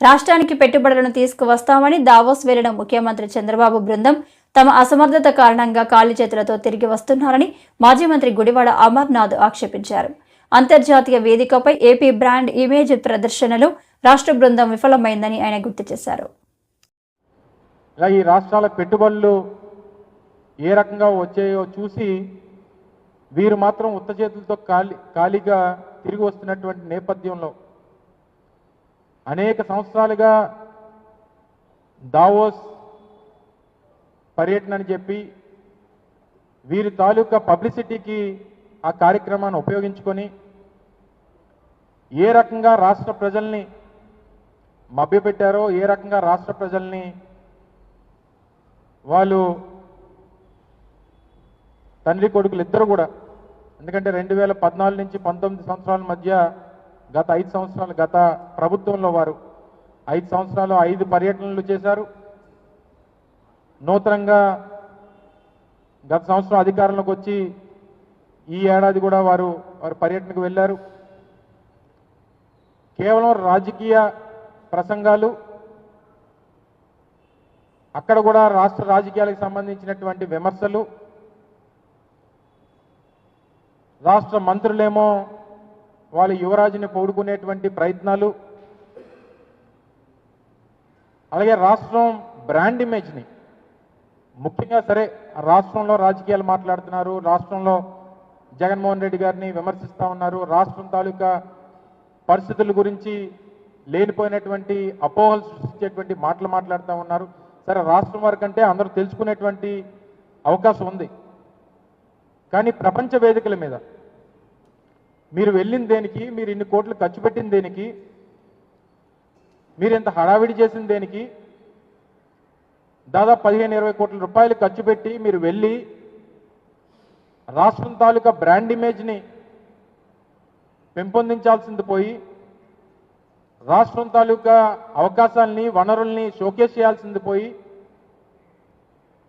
రాష్ట్రానికి పెట్టుబడులను తీసుకువస్తామని దావోస్ వెళ్ళిన ముఖ్యమంత్రి చంద్రబాబు బృందం తమ అసమర్థత కారణంగా ఖాళీ చేతులతో తిరిగి వస్తున్నారని మాజీ మంత్రి గుడివాడ అమర్నాథ్ ఆక్షేపించారు. అంతర్జాతీయ వేదికపై ఏపీ బ్రాండ్ ఇమేజ్ ప్రదర్శనలో రాష్ట్ర బృందం విఫలమైందని ఆయన గుర్తు చేశారు. ఈ రాష్ట్రాల పెట్టుబడులు ఏ రకంగా వచ్చాయో చూసి వీరు మాత్రం ఉత్త చేతులతో ఖాళీ ఖాళీగా తిరిగి వస్తున్నటువంటి నేపథ్యంలో అనేక సంవత్సరాలుగా దావోస్ పర్యటన అని చెప్పి వీరి తాలూకా పబ్లిసిటీకి ఆ కార్యక్రమాన్ని ఉపయోగించుకొని ఏ రకంగా రాష్ట్ర ప్రజల్ని మభ్యపెట్టారో ఏ రకంగా రాష్ట్ర ప్రజల్ని వాళ్ళు తండ్రి కొడుకులు ఇద్దరు కూడా ఎందుకంటే రెండు వేల పద్నాలుగు నుంచి పంతొమ్మిది సంవత్సరాల మధ్య గత ఐదు సంవత్సరాలు గత ప్రభుత్వంలో వారు ఐదు సంవత్సరాలు ఐదు పర్యటనలు చేశారు. నూతనంగా గత సంవత్సరం అధికారంలోకి వచ్చి ఈ ఏడాది కూడా వారు వారు పర్యటనకు వెళ్ళారు. కేవలం రాజకీయ ప్రసంగాలు అక్కడ కూడా రాష్ట్ర రాజకీయాలకు సంబంధించినటువంటి విమర్శలు రాష్ట్ర మంత్రులేమో వాళ్ళ యువరాజుని పౌడుకునేటువంటి ప్రయత్నాలు అలాగే రాష్ట్రం బ్రాండ్ ఇమేజ్ని ముఖ్యంగా సరే రాష్ట్రంలో రాజకీయాలు మాట్లాడుతున్నారు రాష్ట్రంలో జగన్మోహన్ రెడ్డి గారిని విమర్శిస్తూ ఉన్నారు రాష్ట్రం తాలూకా పరిస్థితుల గురించి లేనిపోయినటువంటి అపోహలు సృష్టించేటువంటి మాటలు మాట్లాడుతూ ఉన్నారు. సరే రాష్ట్రం వరకు అంటే అందరూ తెలుసుకునేటువంటి అవకాశం ఉంది. కానీ ప్రపంచ వేదికల మీద మీరు వెళ్ళిన దేనికి మీరు ఇన్ని కోట్లు ఖర్చు పెట్టిన దేనికి మీరు ఇంత హడావిడి చేసిన దేనికి దాదాపు పదిహేను ఇరవై కోట్ల రూపాయలు ఖర్చు పెట్టి మీరు వెళ్ళి రాష్ట్రం తాలూకా బ్రాండ్ ఇమేజ్ని పెంపొందించాల్సింది పోయి రాష్ట్రం తాలూకా అవకాశాలని వనరుల్ని షోకేస్ చేయాల్సింది పోయి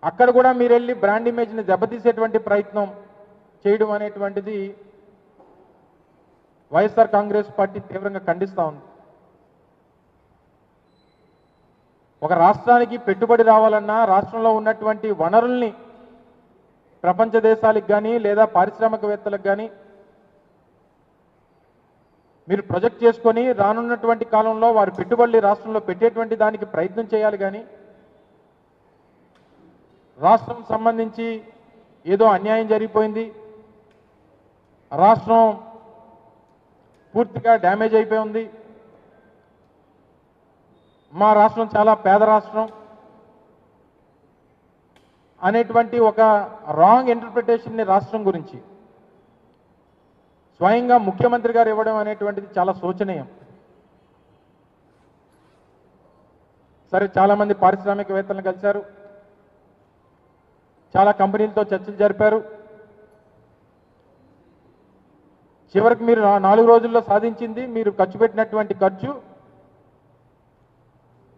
అక్కడ కూడా మీరు వెళ్ళి బ్రాండ్ ఇమేజ్ని దెబ్బతీసేటువంటి ప్రయత్నం చేయడం అనేటువంటిది వైఎస్ఆర్ కాంగ్రెస్ పార్టీ తీవ్రంగా ఖండిస్తా ఉంది. ఒక రాష్ట్రానికి పెట్టుబడి రావాలన్నా రాష్ట్రంలో ఉన్నటువంటి వనరుల్ని ప్రపంచ దేశాలకు కానీ లేదా పారిశ్రామికవేత్తలకు కానీ మీరు ప్రొజెక్ట్ చేసుకొని రానున్నటువంటి కాలంలో వారు పెట్టుబడులు రాష్ట్రంలో పెట్టేటువంటి దానికి ప్రయత్నం చేయాలి కానీ రాష్ట్రం సంబంధించి ఏదో అన్యాయం జరిగిపోయింది. రాష్ట్రం పూర్తిగా డ్యామేజ్ అయిపోయి ఉంది. మా రాష్ట్రం చాలా పేద రాష్ట్రం. అనేటువంటి ఒక రాంగ్ ఇంటర్ప్రిటేషన్ని రాష్ట్రం గురించి స్వయంగా ముఖ్యమంత్రి గారు ఇవ్వడం అనేటువంటిది చాలా శోచనీయం. సరే చాలామంది పారిశ్రామికవేత్తలను కలిశారు. చాలా కంపెనీలతో చర్చలు జరిపారు. చివరికి మీరు నాలుగు రోజుల్లో సాధించింది మీరు ఖర్చు పెట్టినటువంటి ఖర్చు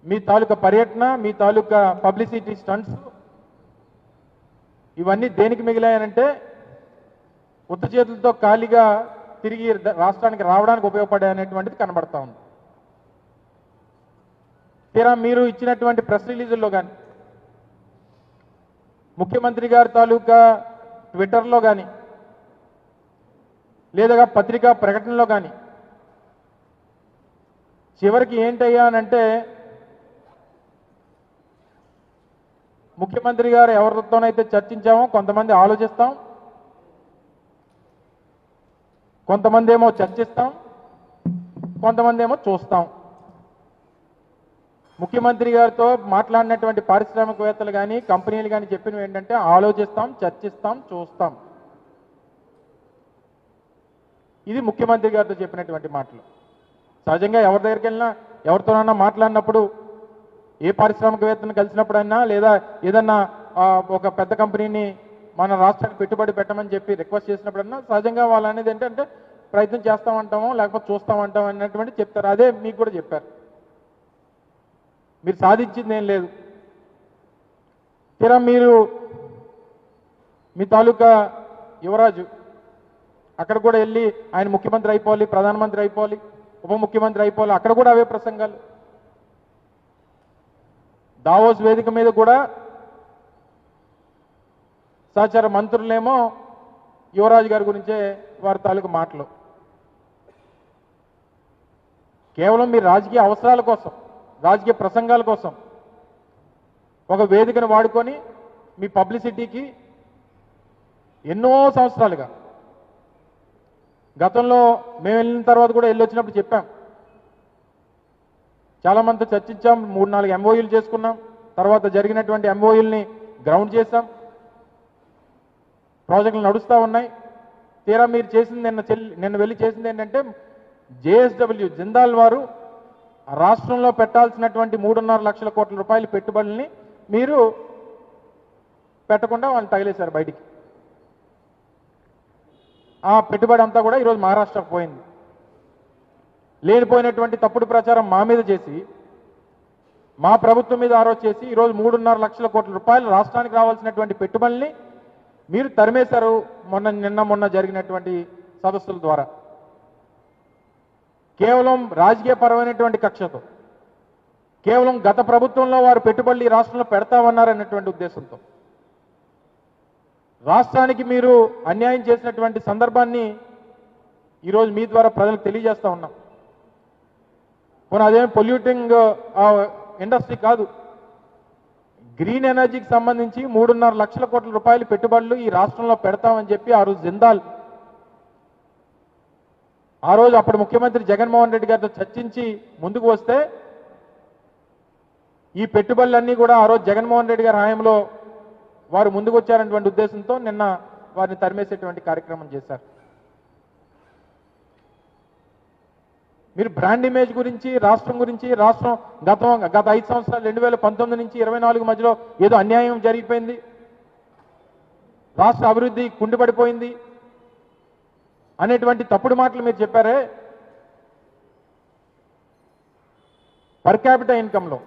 మీ తాలూకా పర్యటన మీ తాలూకా పబ్లిసిటీ స్టంట్స్ ఇవన్నీ దేనికి మిగిలాయనంటే ఉత్త చేతులతో ఖాళీగా తిరిగి రాష్ట్రానికి రావడానికి ఉపయోగపడాయి అనేటువంటిది కనబడతా ఉంది. తీరా మీరు ఇచ్చినటువంటి ప్రెస్ రిలీజుల్లో కానీ ముఖ్యమంత్రి గారి తాలూకా ట్విట్టర్లో కానీ లేదా పత్రికా ప్రకటనలో కానీ చివరికి ఏంటయ్యా అంటే ముఖ్యమంత్రి గారు ఎవరితోనైతే చర్చించామో కొంతమంది ఆలోచిస్తాం. కొంతమంది ఏమో చర్చిస్తాం. కొంతమంది ఏమో చూస్తాం. ముఖ్యమంత్రి గారితో మాట్లాడినటువంటి పారిశ్రామికవేత్తలు కానీ కంపెనీలు కానీ చెప్పినవి ఏంటంటే ఆలోచిస్తాం చర్చిస్తాం చూస్తాం. ఇది ముఖ్యమంత్రి గారితో చెప్పినటువంటి మాటలు. సహజంగా ఎవరి దగ్గరికి వెళ్ళినా ఎవరితోనన్నా మాట్లాడినప్పుడు ఏ పారిశ్రామికవేత్తను కలిసినప్పుడైనా లేదా ఏదన్నా ఒక పెద్ద కంపెనీని మన రాష్ట్రానికి పెట్టుబడి పెట్టమని చెప్పి రిక్వెస్ట్ చేసినప్పుడన్నా సహజంగా వాళ్ళు అనేది ఏంటంటే ప్రయత్నం చేస్తామంటామో లేకపోతే చూస్తామంటాం అన్నటువంటి చెప్తారు. అదే మీకు కూడా చెప్పారు. మీరు సాధించింది ఏం లేదు. తీరా మీరు మీ తాలూకా యువరాజు అక్కడ కూడా వెళ్ళి ఆయన ముఖ్యమంత్రి అయిపోవాలి ప్రధానమంత్రి అయిపోవాలి ఉప ముఖ్యమంత్రి అయిపోవాలి. అక్కడ కూడా అవే ప్రసంగాలు. దావోస్ వేదిక మీద కూడా సహచార మంత్రులేమో యువరాజు గారి గురించే వారి తాలూకు మాటలు. కేవలం మీ రాజకీయ అవసరాల కోసం రాజకీయ ప్రసంగాల కోసం ఒక వేదికను వాడుకొని మీ పబ్లిసిటీకి ఎన్నో సంవత్సరాలుగా గతంలో మేము వెళ్ళిన తర్వాత కూడా వెళ్ళి వచ్చినప్పుడు చెప్పాం. చాలామందితో చర్చించాం మూడు నాలుగు ఎంఓయూలు చేసుకున్నాం తర్వాత జరిగినటువంటి ఎంఓయూల్ని గ్రౌండ్ చేశాం. ప్రాజెక్టులు నడుస్తూ ఉన్నాయి. తీరా మీరు చేసింది నిన్న చెల్లి నిన్న వెళ్ళి చేసింది ఏంటంటే జేఎస్డబ్ల్యూ జిందాల్ వారు రాష్ట్రంలో పెట్టాల్సినటువంటి మూడున్నర లక్షల కోట్ల రూపాయల పెట్టుబడుల్ని మీరు పెట్టకుండా వాళ్ళు తగిలేశారు బయటికి. ఆ పెట్టుబడి అంతా కూడా ఈరోజు మహారాష్ట్రకు పోయింది. లేనిపోయినటువంటి తప్పుడు ప్రచారం మా మీద చేసి మా ప్రభుత్వం మీద ఆరోజు చేసి ఈరోజు మూడున్నర లక్షల కోట్ల రూపాయలు రాష్ట్రానికి రావాల్సినటువంటి పెట్టుబడిని మీరు తరిమేశారు మొన్న నిన్న మొన్న జరిగినటువంటి సదస్సుల ద్వారా. కేవలం రాజకీయ పరమైనటువంటి కక్షతో కేవలం గత ప్రభుత్వంలో వారు పెట్టుబడులు ఈ రాష్ట్రంలో పెడతామన్నారన్నటువంటి ఉద్దేశంతో. రాష్ట్రానికి మీరు అన్యాయం చేసినటువంటి సందర్భాన్ని ఈరోజు మీ ద్వారా ప్రజలకు తెలియజేస్తూ ఉన్నాం. పోనీ అదేం పొల్యూటింగ్ ఇండస్ట్రీ కాదు. గ్రీన్ ఎనర్జీకి సంబంధించి మూడున్నర లక్షల కోట్ల రూపాయల పెట్టుబడులు ఈ రాష్ట్రంలో పెడతామని చెప్పి ఆ రోజు జిందాల్. ఆ రోజు అప్పుడు ముఖ్యమంత్రి జగన్మోహన్ రెడ్డి గారితో చర్చించి ముందుకు వస్తే ఈ పెట్టుబడులన్నీ కూడా ఆ రోజు జగన్మోహన్ రెడ్డి గారి హయాంలో వారు ముందుకు వచ్చారనేటువంటి ఉద్దేశంతో నిన్న వారిని తరిమేసేటువంటి కార్యక్రమం చేశారు. మీరు బ్రాండ్ ఇమేజ్ గురించి రాష్ట్రం గురించి రాష్ట్రం గతం గత ఐదు సంవత్సరాలు రెండు వేల పంతొమ్మిది నుంచి ఇరవై నాలుగు మధ్యలో ఏదో అన్యాయం జరిగిపోయింది. రాష్ట్ర అభివృద్ధి కుండిపడిపోయింది అనేటువంటి తప్పుడు మాటలు మీరు చెప్పారే. Per capital ఇన్కంలో